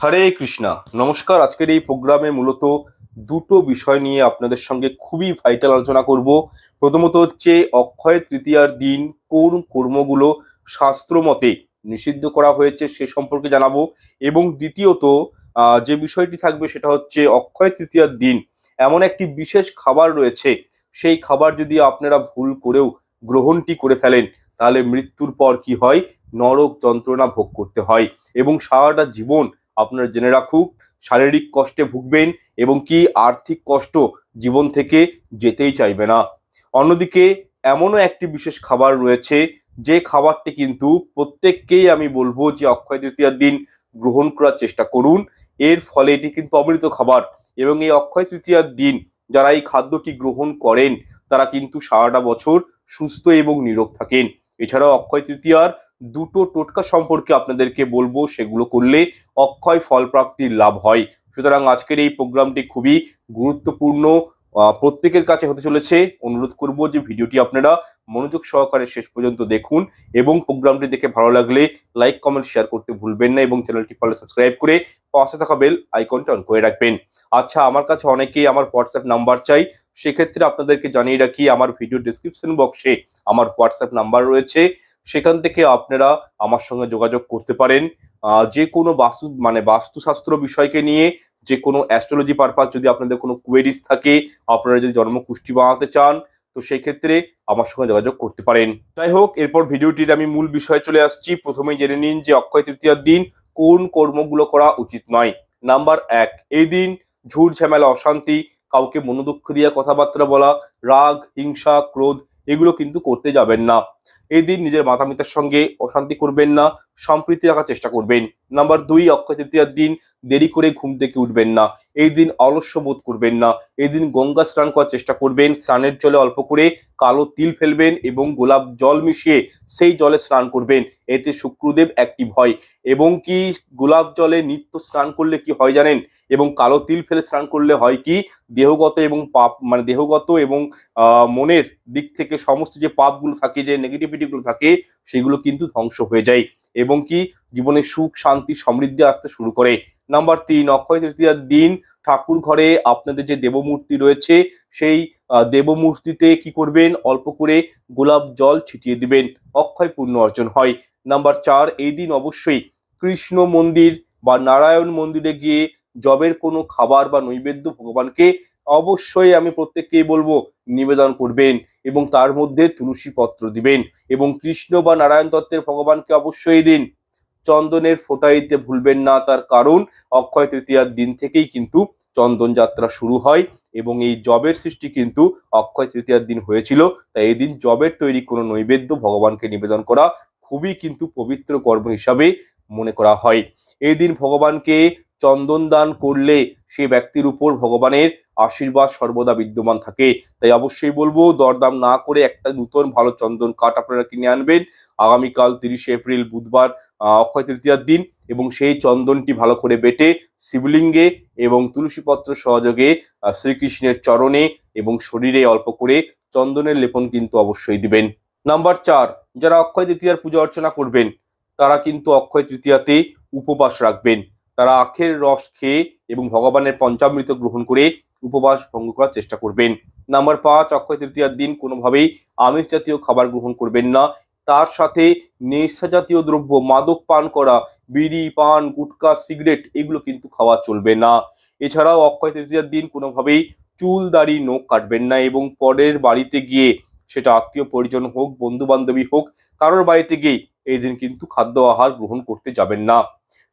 হরে কৃষ্ণা। নমস্কার, আজকের এই প্রোগ্রামে মূলত দুটো বিষয় নিয়ে আপনাদের সঙ্গে খুবই ভাইটাল আলোচনা করব। প্রথমত হচ্ছে অক্ষয় তৃতীয়ার দিন কোন কর্মগুলো শাস্ত্র মতে নিষিদ্ধ করা হয়েছে সে সম্পর্কে জানাব। এবং দ্বিতীয়ত যে বিষয়টি থাকবে সেটা হচ্ছে অক্ষয় তৃতীয়ার দিন এমন একটি বিশেষ খাবার রয়েছে, সেই খাবার যদি আপনারা ভুল করেও গ্রহণটি করে ফেলেন, তাহলে মৃত্যুর পর কি হয়? নরক যন্ত্রণা ভোগ করতে হয়। এবং সারাটা জীবন আপনারা জেনে রাখুক, শারীরিক কষ্টে ভুগবেন এবং কি আর্থিক কষ্ট জীবন থেকে যেতেই চাইবে না। অন্যদিকে, এমনও একটি বিশেষ খাবার রয়েছে, যে খাবারটি কিন্তু প্রত্যেককেই আমি বলব যে অক্ষয় তৃতীয়ার দিন গ্রহণ করার চেষ্টা করুন। এর ফলে এটি কিন্তু অমৃত খাবার এবং এই অক্ষয় তৃতীয়ার দিন যারা এই খাদ্যটি গ্রহণ করেন, তারা কিন্তু সারাটা বছর সুস্থ এবং নিরোগ থাকেন। এছাড়াও অক্ষয় তৃতীয়ার দুটো টোটকা সম্পর্কে আপনাদেরকে বলব, সেগুলো করলে অক্ষয় ফল প্রাপ্তির লাভ হয়। সুতরাং আজকের এই প্রোগ্রামটি খুবই গুরুত্বপূর্ণ। প্রত্যেকের কাছে হতে চলেছে। অনুরোধ করব যে ভিডিওটি আপনারা মনোযোগ সহকারে শেষ পর্যন্ত দেখুন এবং প্রোগ্রামটি দেখে ভালো লাগলে লাইক, কমেন্ট, শেয়ার করতে ভুলবেন না এবং চ্যানেলটি ফলো সাবস্ক্রাইব করে পাশে থাকা বেল আইকনটা অন করে রাখবেন। আচ্ছা আমার কাছে অনেকেই আমার হোয়াটসঅ্যাপ নাম্বার চাই। সেক্ষেত্রে আপনাদেরকে জানিয়ে রাখি, আমার ভিডিও ডিসক্রিপশন বক্সে আমার হোয়াটসঅ্যাপ নাম্বার রয়েছে। সেখান থেকে আপনারা আমার সঙ্গে যোগাযোগ করতে পারেন। যে কোনো বাস্তু মানে বাস্তুশাস্ত্র বিষয়কে নিয়ে, যে কোনো অ্যাস্ট্রোলজি পারপাস যদি আপনাদের কোনো কোয়েরিজ থাকে, আপনারা যদি জন্ম কুষ্টি বানাতে চান, তো সেই ক্ষেত্রে আমার সঙ্গে যোগাযোগ করতে পারেন। যাই হোক, এরপর ভিডিওটির আমি মূল বিষয়ে চলে আসছি। প্রথমেই জেনে নিন যে অক্ষয় তৃতীয়ার দিন কোন কর্মগুলো করা উচিত নয়। নাম্বার এক, এই দিন ঝুট ঝামেলা, অশান্তি, কাউকে মনোদুঃখ দিয়ে কথাবার্তা বলা, রাগ, হিংসা, ক্রোধ, এগুলো কিন্তু করতে যাবেন না। এই দিন নিজের মাতা পিতার সঙ্গে অশান্তি করবেন না, সম্প্রীতি রাখার চেষ্টা করবেন। নাম্বার দুই, অক্ষয় তৃতীয়ার দিন দেরি করে ঘুম থেকে উঠবেন না। এই দিন অলস্য বোধ করবেন না। এই দিন গঙ্গা স্নান করার চেষ্টা করবেন, স্নানের জলে অল্প করে কালো তিল ফেলবেন এবং গোলাপ জল মিশিয়ে সেই জলে স্নান করবেন। এতে শুক্রদেব অ্যাক্টিভ হয় এবং কি গোলাপ জলে নিত্য স্নান করলে কি হয় জানেন? এবং কালো তিল ফেলে স্নান করলে হয় কি? দেহগত এবং পাপ মানে দেহগত এবং মনের দিক থেকে সমস্ত যে পাপগুলো থাকে যে নেগেটিভিটিগুলো থাকে, সেগুলো কিন্তু ধ্বংস হয়ে যায় এবং কি জীবনে সুখ, শান্তি, সমৃদ্ধি আসতে শুরু করে। নাম্বার তিন, অক্ষয় তৃতীয়ার দিন, ঠাকুর ঘরে আপনাদের যে দেবমূর্তি রয়েছে, সেই দেবমূর্তিতে কি করবেন? অল্প করে গোলাপ জল ছিটিয়ে দিবেন, অক্ষয় পূর্ণ অর্জন হয়। নাম্বার চার, এই দিন অবশ্যই কৃষ্ণ মন্দির বা নারায়ণ মন্দিরে গিয়ে জবের কোনো খাবার বা নৈবেদ্য ভগবানকে অবশ্যই আমি প্রত্যেককেই বলব নিবেদন করবেন এবং তার মধ্যে তুলসী পত্র দিবেন এবং কৃষ্ণ বা নারায়ণ তত্ত্বের ভগবানকে অবশ্যই দিন। চন্দনের ফোটাইতে ভুলবেন না তার কারণ অক্ষয় তৃতীয়ার দিন থেকেই কিন্তু চন্দন যাত্রা শুরু হয় এবং এই জবের সৃষ্টি কিন্তু অক্ষয় তৃতীয়ার দিন হয়েছিল। তাই এই দিন জবের তৈরি কোনো নৈবেদ্য ভগবানকে নিবেদন করা খুবই কিন্তু পবিত্র কর্ম হিসাবে মনে করা হয়। এই দিন ভগবানকে চন্দন দান করলে সে ব্যক্তির উপর ভগবানের আশীর্বাদ সর্বদা বিদ্যমান থাকে। তাই অবশ্যই বলব, দরদাম না করে একটা নতুন ভালো চন্দন কাঠ আপনারা কিনে আনবেন। আগামীকাল তিরিশে এপ্রিল বুধবার অক্ষয় তৃতীয়ার দিন এবং সেই চন্দনটি ভালো করে বেটে শিবলিঙ্গে এবং তুলসীপত্র সহযোগে শ্রীকৃষ্ণের চরণে এবং শরীরে অল্প করে চন্দনের লেপন কিন্তু অবশ্যই দিবেন। নাম্বার চার, যারা অক্ষয় তৃতীয়ার পূজা অর্চনা করবেন, তারা কিন্তু অক্ষয় তৃতীয়াতে উপবাস রাখবেন। তারা আখের রস খেয়ে এবং ভগবানের পঞ্চামৃত গ্রহণ করে উপবাস ভঙ্গ করার চেষ্টা করবেন। নাম্বার পাঁচ, অক্ষয় তৃতীয়ার দিন কোনোভাবেই আমিষ জাতীয় খাবার গ্রহণ করবেন না। তার সাথে নেশা জাতীয় দ্রব্য, মাদক পান করা, বিড়ি, পান, গুটকা, সিগারেট এগুলো কিন্তু খাওয়া চলবে না। এছাড়াও অক্ষয় তৃতীয়ার দিন কোনোভাবেই চুল, দাড়ি, নখ কাটবেন না এবং পরের বাড়িতে গিয়ে সেটা আত্মীয় পরিজন হোক বন্ধু বান্ধবী হোক, কারোর বাড়িতে গিয়ে এই দিন কিন্তু খাদ্য আহার গ্রহণ করতে যাবেন না।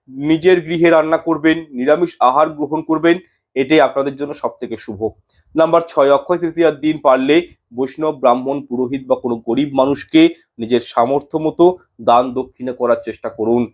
নিজের গৃহে রান্না করবেন, নিরামিষ আহার গ্রহণ করবেন, এটাই আপনাদের জন্য সব থেকে শুভ। নাম্বার ছয়, অক্ষয় তৃতীয়ার দিন পারলে বৈষ্ণব, ব্রাহ্মণ, পুরোহিত বা কোনো গরিব মানুষকে নিজের সামর্থ্য মতো দান দক্ষিণে করার চেষ্টা করুন।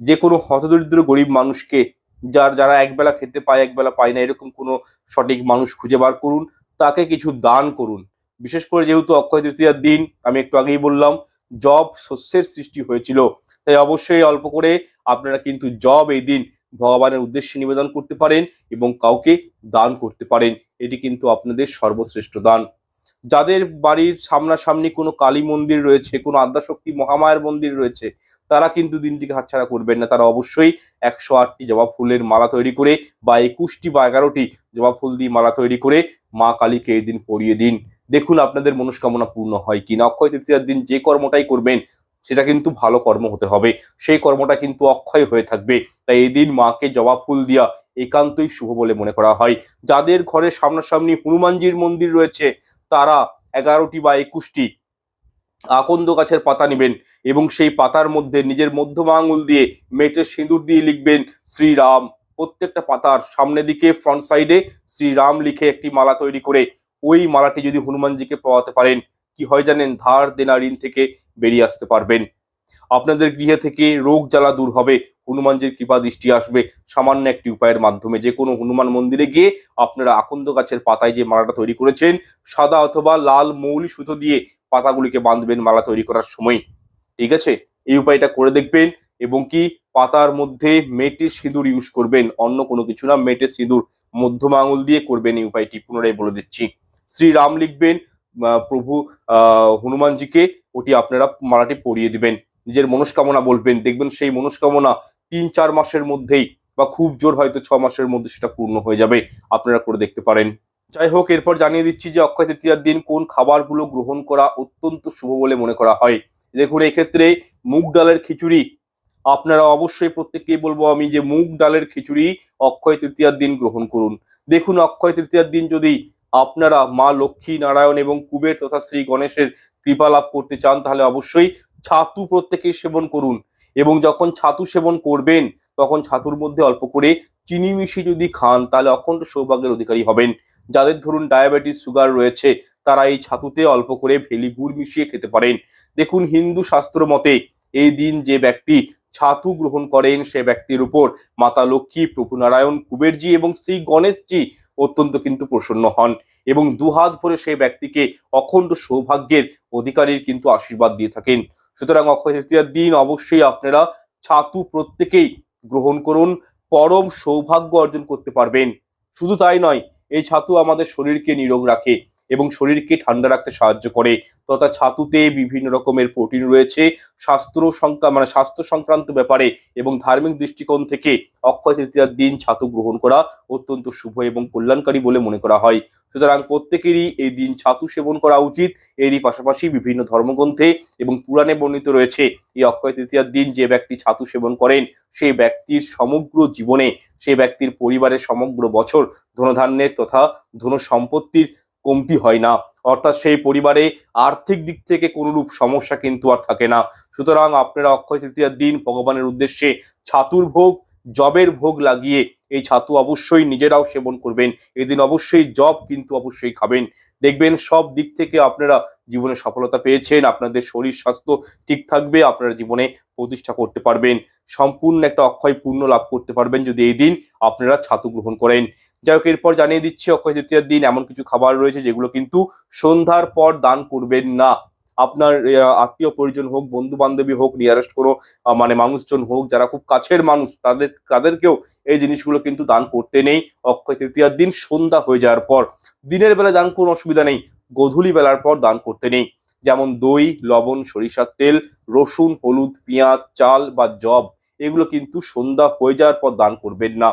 যে কোনো হতদরিদ্র গরিব মানুষকে, যার যারা একবেলা খেতে পায়, একবেলা পায় না, এরকম কোনো সঠিক মানুষ খুঁজে বার করুন, তাকে কিছু দান করুন। বিশেষ করে যেহেতু অক্ষয় তৃতীয়ার দিন, আমি একটু আগেই বললাম, জব, শস্যের সৃষ্টি হয়েছিল। তাই অবশ্যই অল্প করে আপনারা কিন্তু জব এই দিন ভগবানের উদ্দেশ্যে নিবেদন করতে পারেন এবং কাউকে দান করতে পারেন। এটি কিন্তু আপনাদের সর্বশ্রেষ্ঠ দান। যাদের বাড়ির সামনাসামনি কোনো কালী মন্দির রয়েছে, কোনো আদ্যাশক্তি মহামায়ের মন্দির রয়েছে, তারা কিন্তু দিনটিকে হাতছাড়া করবেন না। তারা অবশ্যই একশো আটটি জবা ফুলের মালা তৈরি করে বা একুশটি বা এগারোটি জবা ফুল দিয়ে মালা তৈরি করে মা কালীকে এই দিন পরিয়ে দিন। দেখুন আপনাদের মনস্কামনা পূর্ণ হয় কি না অক্ষয় তৃতীয়ার দিন যে কর্মটাই করবেন সেটা কিন্তু ভালো কর্ম হতে হবে। সেই কর্মটা কিন্তু অক্ষয় হয়ে থাকবে। তাই এই দিন মাকে জবা ফুল দিয়া একান্তই শুভ বলে মনে করা হয়। যাদের ঘরের সামনাসামনি হনুমানজির মন্দির রয়েছে, তারা এগারোটি বা একুশটি আকন্দ গাছের পাতা নেবেন এবং সেই পাতার মধ্যে নিজের মধ্যমা আঙুল দিয়ে মেটের সিঁদুর দিয়ে লিখবেন, শ্রীরাম। প্রত্যেকটা পাতার সামনে দিকে ফ্রন্ট সাইডে শ্রীরাম লিখে একটি মালা তৈরি করে ওই মালাটি যদি হনুমানজিকে পাওয়াতে পারেন কি হয় জানেন? ধার দেনা ঋণ থেকে বেরিয়ে আসতে পারবেন। আপনাদের গৃহে থেকে রোগ জ্বালা দূর হবে, হনুমানজির কৃপা দৃষ্টি আসবে। সামান্য একটি উপায়ের মাধ্যমে যে কোনো হনুমান মন্দিরে গিয়ে আপনারা আকন্দ গাছের পাতায় যে মালাটা তৈরি করেছেন, সাদা অথবা লাল মৌলি সুতো দিয়ে পাতাগুলিকে বাঁধবেন মালা তৈরি করার সময়। ঠিক আছে? এই উপায়টা করে দেখবেন এবং কি পাতার মধ্যে মেটে সিঁদুর ইউজ করবেন। অন্য কোনো কিছু না মেটে সিঁদুর মধ্যম আঙুল দিয়ে করবেন এই উপায়টি। পুনরায় বলে দিচ্ছি। শ্রীরাম লিখবেন প্রভু হনুমানজিকে ওটি আপনারা মালাটি পরিয়ে দিবেন। নিজের মনস্কামনা বলবেন। দেখবেন সেই মনস্কামনা তিন, চার মাসের মধ্যেই বা খুব জোর হয়তো ছ মাসের মধ্যে সেটা পূর্ণ হয়ে যাবে আপনারা করে দেখতে পারেন। যাই হোক, এরপর জানিয়ে দিচ্ছি যে অক্ষয় তৃতীয়ার দিন কোন খাবারগুলো গ্রহণ করা অত্যন্ত শুভ বলে মনে করা হয়। দেখুন, এক্ষেত্রে মুগ ডালের খিচুড়ি আপনারা অবশ্যই প্রত্যেককেই বলব আমি যে মুগ ডালের খিচুড়ি অক্ষয় তৃতীয়ার দিন গ্রহণ করুন। দেখুন, অক্ষয় তৃতীয়ার দিন যদি আপনারা মা লক্ষ্মী নারায়ণ এবং কুবের তথা শ্রী গণেশের কৃপা লাভ করতে চান, তাহলে অবশ্যই ছাতু প্রত্যেকেই সেবন করুন। এবং যখন ছাতু সেবন করবেন, তখন ছাতুর মধ্যে অল্প করে চিনি মিশিয়ে যদি খান, তাহলে অখণ্ড সৌভাগ্যের অধিকারী হবেন। যাদের ধরুন ডায়াবেটিস, সুগার রয়েছে, তারা এই ছাতুতে অল্প করে ভেলি গুড় মিশিয়ে খেতে পারেন। দেখুন, হিন্দু শাস্ত্র মতে এই দিন যে ব্যক্তি ছাতু গ্রহণ করেন, সে ব্যক্তির উপর মাতা লক্ষ্মী, প্রভু নারায়ণ, কুবেরজি এবং শ্রী গণেশজি অত্যন্ত কিন্তু প্রসন্ন হন এবং দুহাত ভরে সেই ব্যক্তিকে অখণ্ড সৌভাগ্যের অধিকারীর কিন্তু আশীর্বাদ দিয়ে থাকেন। সুতরাং অক্ষয় তৃতীয়ার দিন অবশ্যই আপনারা ছাতু প্রত্যেকেই গ্রহণ করুন, পরম সৌভাগ্য অর্জন করতে পারবেন। শুধু তাই নয়, এই ছাতু আমাদের শরীরকে নিরোগ রাখে। এবং শরীরকে ঠান্ডা রাখতে সাহায্য করে। তথা ছাতুতে বিভিন্ন রকমের প্রোটিন রয়েছে। স্বাস্থ্য সংক্রা মানে স্বাস্থ্য সংক্রান্ত ব্যাপারে এবং ধার্মিক দৃষ্টিকোণ থেকে অক্ষয় তৃতীয়ার দিন ছাতু গ্রহণ করা অত্যন্ত শুভ এবং কল্যাণকারী বলে মনে করা হয়। সুতরাং প্রত্যেকেরই এই দিন ছাতু সেবন করা উচিত। এরই পাশাপাশি বিভিন্ন ধর্মগ্রন্থে এবং পুরাণে বর্ণিত রয়েছে, এই অক্ষয় তৃতীয়ার দিন যে ব্যক্তি ছাতু সেবন করেন সেই ব্যক্তির সমগ্র জীবনে সেই ব্যক্তির পরিবারের সমগ্র বছর ধনধান্যের তথা ধন সম্পত্তির কমতি হয় না। অর্থাৎ সেই পরিবারে আর্থিক দিক থেকে কোনোরূপ সমস্যা কিন্তু আর থাকে না। সুতরাং আপনারা অক্ষয় তৃতীয়ার দিন ভগবানের উদ্দেশ্যে ছাতুর ভোগ, জবের ভোগ লাগিয়ে এই ছাতু অবশ্যই নিজেরাও সেবন করবেন। এদিন অবশ্যই জব কিন্তু অবশ্যই খাবেন। দেখবেন সব দিক থেকে আপনারা জীবনে সফলতা পেয়েছেন, আপনাদের শরীর, স্বাস্থ্য ঠিক থাকবে, আপনারা জীবনে প্রতিষ্ঠা করতে পারবেন। সম্পূর্ণ একটা অক্ষয় পূর্ণ লাভ করতে পারবেন যদি এই দিন আপনারা ছাতু গ্রহণ করেন। যাই হোক, এরপর জানিয়ে দিচ্ছি অক্ষয় তৃতীয়ার দিন এমন কিছু খাবার রয়েছে যেগুলো কিন্তু সন্ধ্যার পর দান করবেন না। আপনার আত্মীয় পরিজন হোক বন্ধু বান্ধবী হোক নিয়ারেস্ট কোনো মানে মানুষজন হোক, যারা খুব কাছের মানুষ, তাদের, তাদেরকেও এই জিনিসগুলো কিন্তু দান করতে নেই। অক্ষয় তৃতীয়ার দিন সন্ধ্যা হয়ে যাওয়ার পর, দিনের বেলা দান কোনো অসুবিধা নেই, গোধূলি বেলার পর দান করতে নেই। যেমন দই, লবণ, সরিষার তেল, রসুন, হলুদ, পেঁয়াজ, চাল বা জব এগুলো কিন্তু সন্ধ্যা হয়ে যাওয়ার পর দান করবেন না।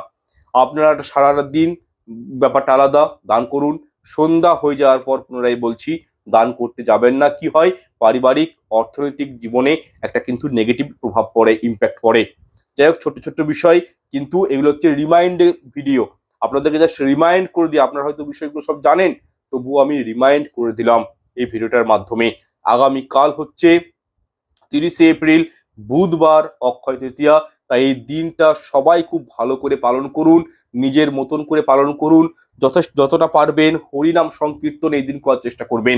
আপনারা সারা দিন, ব্যাপারটা আলাদা, দান করুন। সন্ধ্যা হয়ে যাওয়ার পর পুনরায় বলছি দান করতে যাবেন না। কি হয়? পারিবারিক, অর্থনৈতিক জীবনে একটা কিন্তু নেগেটিভ প্রভাব পড়ে ইম্প্যাক্ট পড়ে। যাই হোক ছোট ছোট বিষয়, কিন্তু এগুলো হচ্ছে রিমাইন্ড ভিডিও আপনাদেরকে জাস্ট রিমাইন্ড করে দিই আপনারা হয়তো বিষয়গুলো সব জানেন, তবুও আমি রিমাইন্ড করে দিলাম এই ভিডিওটার মাধ্যমে। আগামীকাল হচ্ছে তিরিশে এপ্রিল, বুধবার অক্ষয় তৃতীয়া তাই এই দিনটা সবাই খুব ভালো করে পালন করুন, নিজের মতন করে পালন করুন, যথেষ্ট, যতটা পারবেন হরিনাম সংকীর্তন এই দিন করার চেষ্টা করবেন।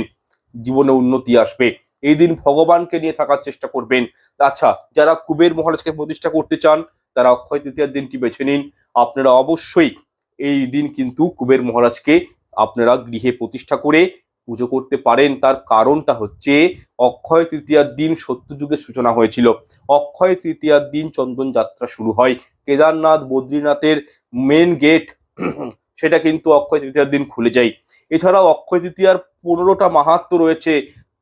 জীবনে উন্নতি আসবে। এই দিন ভগবানকে নিয়ে থাকার চেষ্টা করবেন। আচ্ছা যারা কুবের মহারাজকে প্রতিষ্ঠা করতে চান, তারা অক্ষয় তৃতীয়ার দিনটি বেছে নিন। আপনারা অবশ্যই এই দিন কিন্তু কুবের মহারাজকে আপনারা গৃহে প্রতিষ্ঠা করে পুজো করতে পারেন, তার কারণটা হচ্ছে অক্ষয় তৃতীয়ার দিন সত্যযুগের সূচনা হয়েছিল। অক্ষয় তৃতীয়ার দিন চন্দন যাত্রা শুরু হয়। কেদারনাথ, বদ্রীনাথের মেন গেট সেটা কিন্তু অক্ষয় তৃতীয়ার দিন খুলে যায়। এছাড়াও অক্ষয় তৃতীয়ার পনেরোটা মাহাত্ম রয়েছে,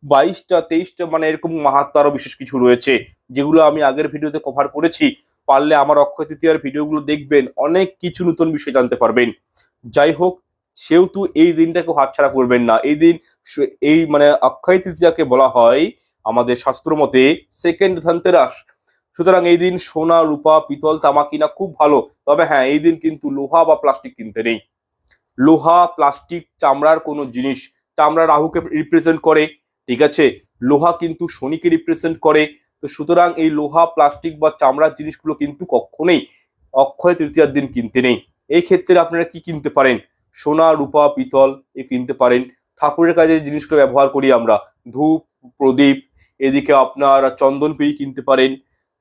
বাইশটা, তেইশটা মানে এরকম মাহাত্ম আরও বিশেষ কিছু রয়েছে, যেগুলো আমি আগের ভিডিওতে কভার করেছি। পারলে আমার অক্ষয় তৃতীয়ার ভিডিওগুলো দেখবেন, অনেক কিছু নতুন বিষয় জানতে পারবেন। যাই হোক সেহেতু এই দিনটাকে হাতছাড়া করবেন না। এই দিন এই মানে অক্ষয় তৃতীয়াকে বলা হয় আমাদের শাস্ত্র মতে সেকেন্ড ধনতেরাস। সুতরাং এই দিন সোনা, রূপা, পিতল তামা কিনা খুব ভালো। তবে হ্যাঁ এই দিন কিন্তু লোহা বা প্লাস্টিক কিনতে নেই। লোহা প্লাস্টিক চামড়ার কোনো জিনিস। চামড়া রাহুকে রিপ্রেজেন্ট করে, ঠিক আছে? লোহা কিন্তু শনিকে রিপ্রেজেন্ট করে। তো সুতরাং এই লোহা প্লাস্টিক বা চামড়ার জিনিসগুলো কিন্তু কখনোই অক্ষয় তৃতীয়ার দিন কিনতে নেই। এই ক্ষেত্রে আপনারা কি কিনতে পারেন? সোনা রূপা পিতল এ কিনতে পারেন। ঠাকুরের কাজে জিনিসগুলো ব্যবহার করি আমরা ধূপ প্রদীপ এদিকে আপনার চন্দন পিড়ি কিনতে পারেন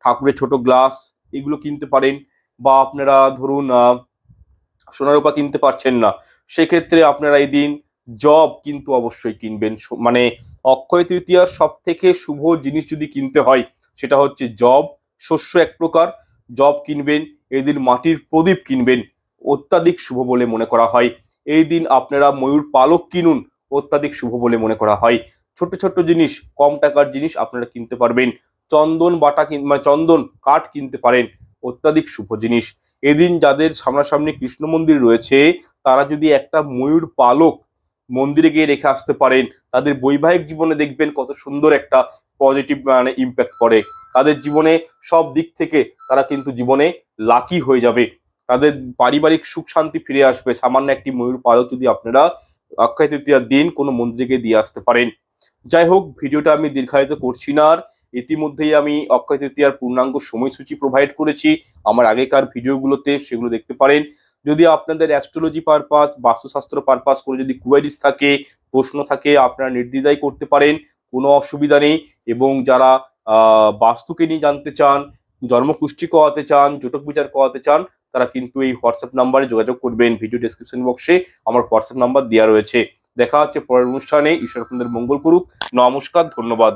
ঠাকুরের ছোট গ্লাস এগুলো কিনতে পারেন বা আপনারা ধরুন আহ, সোনা রূপা কিনতে পারছেন না সেক্ষেত্রে আপনারা এই দিন জব কিন্তু অবশ্যই কিনবেন। মানে অক্ষয় তৃতীয়ার সব থেকে শুভ জিনিস যদি কিনতে হয় সেটা হচ্ছে জব। শস্য এক প্রকার জব কিনবেন এদিন মাটির প্রদীপ কিনবেন অত্যাধিক শুভ বলে মনে করা হয়। এই দিন আপনারা ময়ূর পালক কিনুন, অত্যাধিক শুভ বলে মনে করা হয়। ছোট ছোট জিনিস, কম টাকার জিনিস আপনারা কিনতে পারবেন। চন্দন বাটা কিন মানে চন্দন কাঠ কিনতে পারেন, অত্যাধিক শুভ জিনিস। এদিন যাদের সামনাসামনি কৃষ্ণ মন্দির রয়েছে, তারা যদি একটা ময়ূর পালক মন্দিরে গিয়ে রেখে আসতে পারেন, তাদের বৈবাহিক জীবনে দেখবেন কত সুন্দর একটা পজিটিভ মানে ইম্প্যাক্ট পড়ে তাদের জীবনে সব দিক থেকে তারা কিন্তু জীবনে লাকি হয়ে যাবে। তাদের পারিবারিক সুখ শান্তি ফিরে আসবে। সামান্য একটি ময়ূর পালক যদি আপনারা অক্ষয় তৃতীয়ার দিন কোনো মন্দিরে গিয়ে দিয়ে আসতে পারেন। যাই হোক, ভিডিওটা আমি দীর্ঘায়িত করছি না আর ইতিমধ্যেই আমি অক্ষয় তৃতীয়ার পূর্ণাঙ্গ সময়সূচি প্রোভাইড করেছি। আমার আগেকার ভিডিওগুলোতে সেগুলো দেখতে পারেন। যদি আপনাদের অ্যাস্ট্রোলজি পারপাস বাস্তুশাস্ত্র পারপাস করে যদি কোয়ারিজ থাকে, প্রশ্ন থাকে, আপনারা নির্দ্বিধায় করতে পারেন, কোনো অসুবিধা নেই। এবং যারা বাস্তুকে নিয়ে জানতে চান জন্মকুষ্ঠি করাতে চান, জটক বিচার করাতে চান তারা কিন্তু এই হোয়াটসঅ্যাপ নাম্বারে যোগাযোগ করবেন ভিডিও ডিসক্রিপশন বক্সে আমার হোয়াটসঅ্যাপ নাম্বার দেওয়া রয়েছে। দেখা হচ্ছে পরের অনুষ্ঠানে। ঈশ্বর আপনাদের মঙ্গল করুক। নমস্কার, ধন্যবাদ।